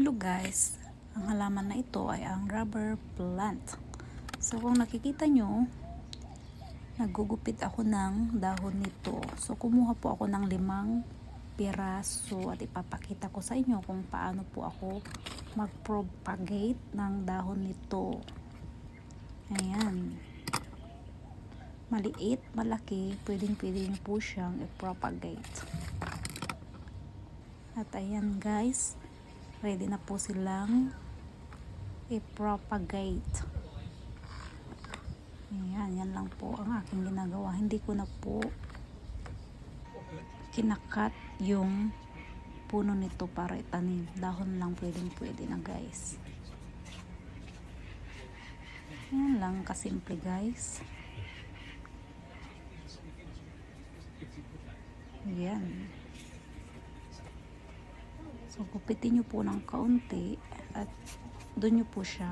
Hello guys, ang halaman na ito ay ang rubber plant. So kung nakikita nyo, nagugupit ako ng dahon nito. So kumuha po ako ng limang piraso at ipapakita ko sa inyo kung paano po ako mag-propagate ng dahon nito. Ayan. Maliit, malaki, pwedeng pwede nyo po siyang i-propagate. At ayan guys, ready na po silang i-propagate. Ayan, yan lang po ang aking ginagawa. Hindi ko na po kinakat yung puno nito para itanim. Dahon lang pwedeng pwede na guys. Yan lang kasimple guys. Yan. So, gupitin nyo po ng kaunti at doon nyo po siya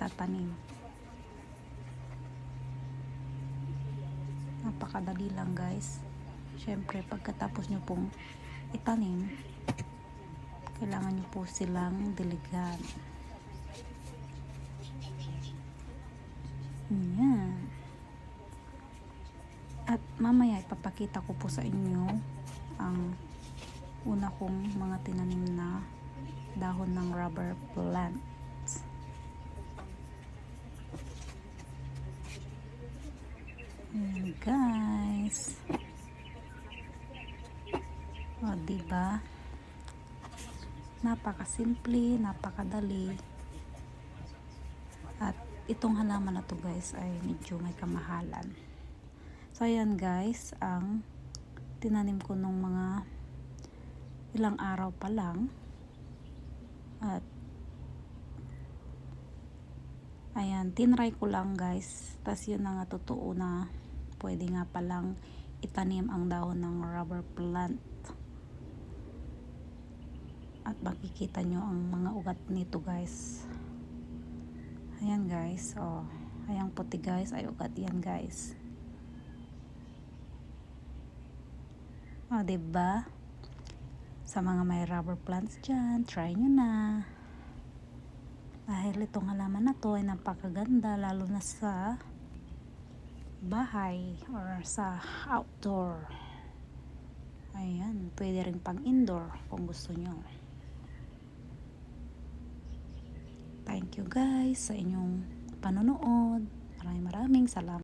tatanim. Napakadali lang guys. Siyempre, pagkatapos nyo pong itanim, kailangan nyo po silang diligan. Yan. At mamaya ipapakita ko po sa inyo una kong mga tinanim na dahon ng rubber plants. Ayan guys. O, diba? Napakasimple, napakadali. At itong halaman na to guys ay medyo may kamahalan. So ayan guys, ang tinanim ko nung mga ilang araw pa lang. At ayan, tinry ko lang guys. Tapos yun na nga totoo na pwede nga palang itanim ang dahon ng rubber plant. At makikita nyo ang mga ugat nito guys. Ayan guys, oh. Ayang puti guys, ay ugat yan guys. Oh, diba? Sa mga may rubber plants dyan, try nyo na. Dahil itong halaman na to ay napakaganda, lalo na sa bahay or sa outdoor. Ayan, pwede rin pang indoor kung gusto nyo. Thank you guys sa inyong panonood. Maraming maraming salamat.